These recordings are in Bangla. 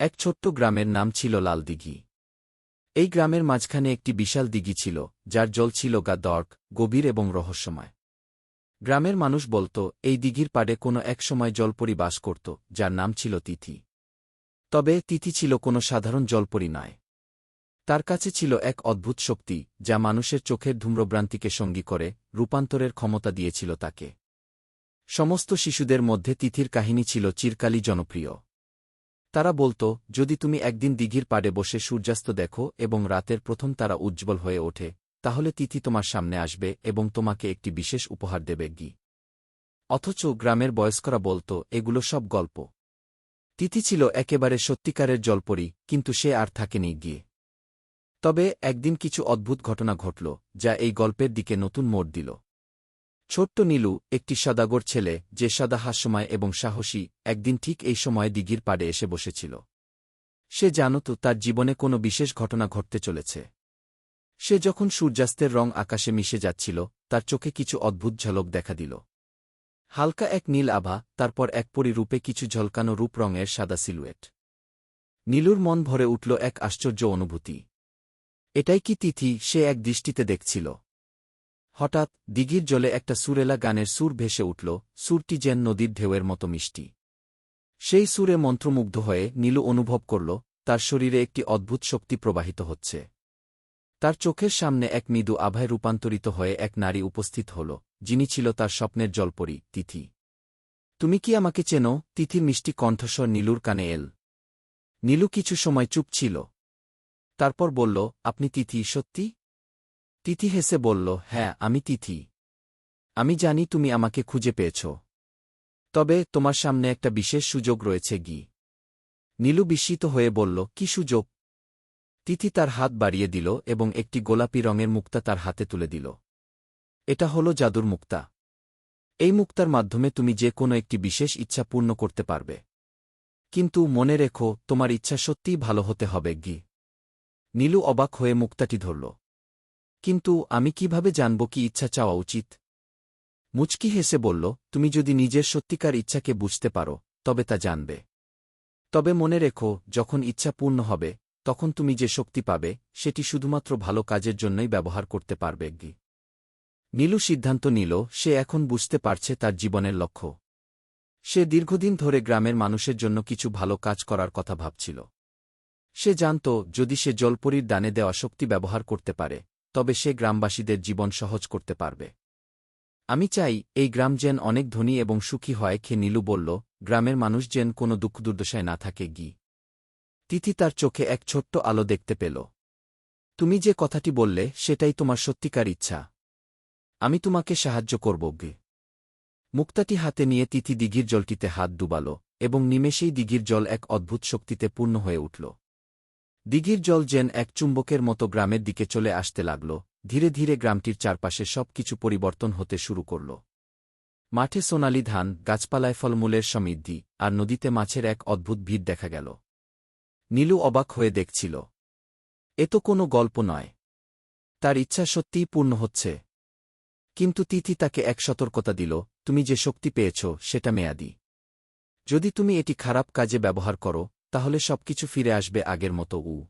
এক ছোট্ট গ্রামের নাম ছিল লালদিঘি এই গ্রামের মাঝখানে একটি বিশাল দিঘি ছিল, যার জল ছিল গা দর্ক, গভীর এবং রহস্যময়। গ্রামের মানুষ বলত, এই দিঘির পাড়ে কোনো একসময় জলপরি বাস করত, যার নাম ছিল তিথি। তবে তিথি ছিল কোনো সাধারণ জলপরি নয়। তার কাছে ছিল এক অদ্ভুত শক্তি, যা মানুষের চোখের ধূম্রভ্রান্তিকে সঙ্গী করে, রূপান্তরের ক্ষমতা দিয়েছিল তাকে। সমস্ত শিশুদের মধ্যে তিথির কাহিনী ছিল চিরকালই জনপ্রিয়। তারা বলত, যদি তুমি একদিন দিঘির পাড়ে বসে সূর্যাস্ত দেখো এবং রাতের প্রথম তারা উজ্জ্বল হয়ে ওঠে, তাহলে তিথি তোমার সামনে আসবে এবং তোমাকে একটি বিশেষ উপহার দেবে গি। অথচ গ্রামের বয়স্করা বলত, এগুলো সব গল্প। তিথি ছিল একেবারে সত্যিকারের জলপরি, কিন্তু সে আর থাকেনি গিয়ে। তবে একদিন কিছু অদ্ভুত ঘটনা ঘটল, যা এই গল্পের দিকে নতুন মোড় দিল। ছোট্ট নীলু, একটি সদাগর ছেলে, যে সাদা হাস্যময় এবং সাহসী, একদিন ঠিক এই সময় দিঘির পাড়ে এসে বসেছিল। সে জানত তার জীবনে কোনো বিশেষ ঘটনা ঘটতে চলেছে। সে যখন সূর্যাস্তের রং আকাশে মিশে যাচ্ছিল, তার চোখে কিছু অদ্ভুত ঝলক দেখা দিল। হালকা এক নীল আভা, তারপর এক পরিরূপে কিছু ঝলকানো রূপ রঙের সাদা সিলুয়েট। নীলুর মন ভরে উঠল এক আশ্চর্য অনুভূতি। এটাই কি তিথি সে এক দৃষ্টিতে দেখছিল। হঠাৎ দিঘির জলে একটা সুরেলা গানের সুর ভেসে উঠল, সুরটি যেন নদীর ঢেউয়ের মতো মিষ্টি। সেই সুরে মন্ত্রমুগ্ধ হয়ে নীলু অনুভব করল, তার শরীরে একটি অদ্ভুত শক্তি প্রবাহিত হচ্ছে। তার চোখের সামনে এক মৃদু আভায় রূপান্তরিত হয়ে এক নারী উপস্থিত হল, যিনি ছিল তার স্বপ্নের জলপরি, তিথি। তুমি কি আমাকে চেনো? তিথির মিষ্টি কণ্ঠস্বর নীলুর কানে এল। নীলু কিছু সময় চুপ ছিল। তারপর বলল, আপনি তিথি, সত্যি? তিথি হেসে বলল হ্যাঁ আমি তিথি। আমি জানি তুমি আমাকে খুঁজে পেয়েছ। তবে তোমার সামনে একটা বিশেষ সুযোগ রয়েছে, গি। নীলু বিস্মিত হয়ে বলল, কি সুযোগ? তিথি তার হাত বাড়িয়ে দিল এবং একটি গোলাপি রঙের মুক্তা তার হাতে তুলে দিল। এটা হল জাদুর মুক্তা। এই মুক্তার মাধ্যমে তুমি যে কোনো একটি বিশেষ ইচ্ছা পূর্ণ করতে পারবে। কিন্তু মনে রেখো, তোমার ইচ্ছা সত্যিই ভালো হতে হবে, গি। নীলু অবাক হয়ে মুক্তাটি ধরল। কিন্তু আমি কীভাবে জানব কি ইচ্ছা চাওয়া উচিত? মুচকি হেসে বলল, তুমি যদি নিজের সত্যিকার ইচ্ছাকে বুঝতে পারো, তবে তা জানবে। তবে মনে রেখো, যখন ইচ্ছা পূর্ণ হবে, তখন তুমি যে শক্তি পাবে, সেটি শুধুমাত্র ভালো কাজের জন্যই ব্যবহার করতে পারবে, গি। নীলু সিদ্ধান্ত নিল, সে এখন বুঝতে পারছে তার জীবনের লক্ষ্য। সে দীর্ঘদিন ধরে গ্রামের মানুষের জন্য কিছু ভালো কাজ করার কথা ভাবছিল। সে জানত, যদি সে জলপরীর দানে দেওয়া শক্তি ব্যবহার করতে পারে তবে সে গ্রামবাসীদের জীবন সহজ করতে পারবে। আমি চাই এই গ্রাম যেন অনেক ধনী এবং সুখী হয়, খে নীলু বলল, গ্রামের মানুষ যেন কোনো দুঃখ দুর্দশায় না থাকে, গি। তিথি তার চোখে এক ছোট্ট আলো দেখতে পেল। তুমি যে কথাটি বললে, সেটাই তোমার সত্যিকার ইচ্ছা। আমি তোমাকে সাহায্য করব, গে। মুক্তাটি হাতে নিয়ে তিথি দিঘির জলটিতে হাত ডুবাল এবং নিমেষেই দিঘির জল এক অদ্ভুত শক্তিতে পূর্ণ হয়ে উঠল। দিঘির জল যেন এক চুম্বকের মতো গ্রামের দিকে চলে আসতে লাগল, ধীরে ধীরে গ্রামটির চারপাশে সব কিছু পরিবর্তন হতে শুরু করল। মাঠে সোনালি ধান, গাছপালায় ফলমূলের সমৃদ্ধি, আর নদীতে মাছের এক অদ্ভুত ভিড় দেখা গেল। নীলু অবাক হয়ে দেখছিল। এ তো কোনো গল্প নয়। তার ইচ্ছা সত্যিই পূর্ণ হচ্ছে। কিন্তু তিথি তাকে এক সতর্কতা দিল, তুমি যে শক্তি পেয়েছ, সেটা মেয়াদি। যদি তুমি এটি খারাপ কাজে ব্যবহার করো তাহলে সবকিছু ফিরে আসবে আগের মতো উ।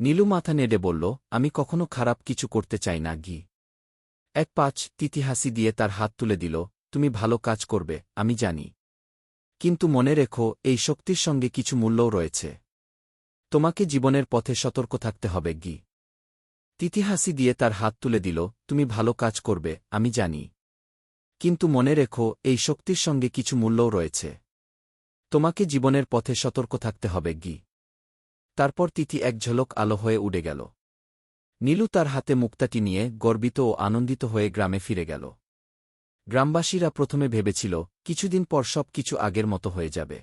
নীলু মাথা নেড়ে বলল, আমি কখনো খারাপ কিছু করতে চাই না, গি। এক পাঁচ তিথি হাসি দিয়ে তার হাত তুলে দিল, তুমি ভালো কাজ করবে, আমি জানি। কিন্তু মনে রেখো, এই শক্তির সঙ্গে কিছু মূল্যও রয়েছে। তোমাকে জীবনের পথে সতর্ক থাকতে হবে, গি। তিথি হাসি দিয়ে তার হাত তুলে দিল, তুমি ভালো কাজ করবে, আমি জানি। কিন্তু মনে রেখো, এই শক্তির সঙ্গে কিছু মূল্যও রয়েছে। তোমাকে জীবনের পথে সতর্ক থাকতে হবে, গি। তারপর তিথি এক ঝলক আলো হয়ে উড়ে গেল। নীলু তার হাতে মুক্তাটি নিয়ে গর্বিত ও আনন্দিত হয়ে গ্রামে ফিরে গেল। গ্রামবাসীরা প্রথমে ভেবেছিল, কিছুদিন পর সব কিছু আগের মতো হয়ে যাবে।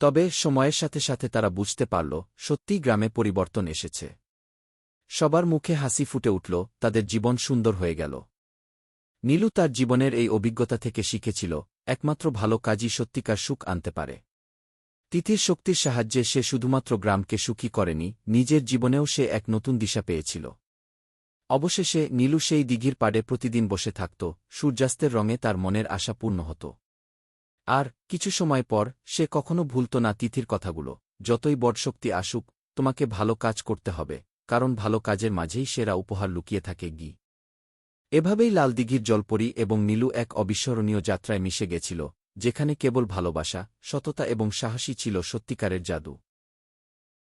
তবে সময়ের সাথে সাথে তারা বুঝতে পারল, সত্যিই গ্রামে পরিবর্তন এসেছে। সবার মুখে হাসি ফুটে উঠল, তাদের জীবন সুন্দর হয়ে গেল। নীলু তার জীবনের এই অভিজ্ঞতা থেকে শিখেছিল, একমাত্র ভালো কাজই সত্যিকার সুখ আনতে পারে। তিথির শক্তির সাহায্যে সে শুধুমাত্র গ্রামকে সুখী করেনি, নিজের জীবনেও সে এক নতুন দিশা পেয়েছিল। অবশেষে নীলু সেই দিঘির পাড়ে প্রতিদিন বসে থাকত, সূর্যাস্তের রঙে তার মনের আশা পূর্ণ হতো। আর কিছু সময় পর সে কখনো ভুলত না তিথির কথাগুলো, যতই বড়শক্তি আসুক, তোমাকে ভালো কাজ করতে হবে, কারণ ভালো কাজের মাঝেই সেরা উপহার লুকিয়ে থাকে গি। এভাবেই লালদিঘির জলপরি এবং নীলু এক অবিস্মরণীয় যাত্রায় মিশে গেছিল, যেখানে কেবল ভালোবাসা, সততা এবং সাহসী ছিল সত্যিকারের জাদু।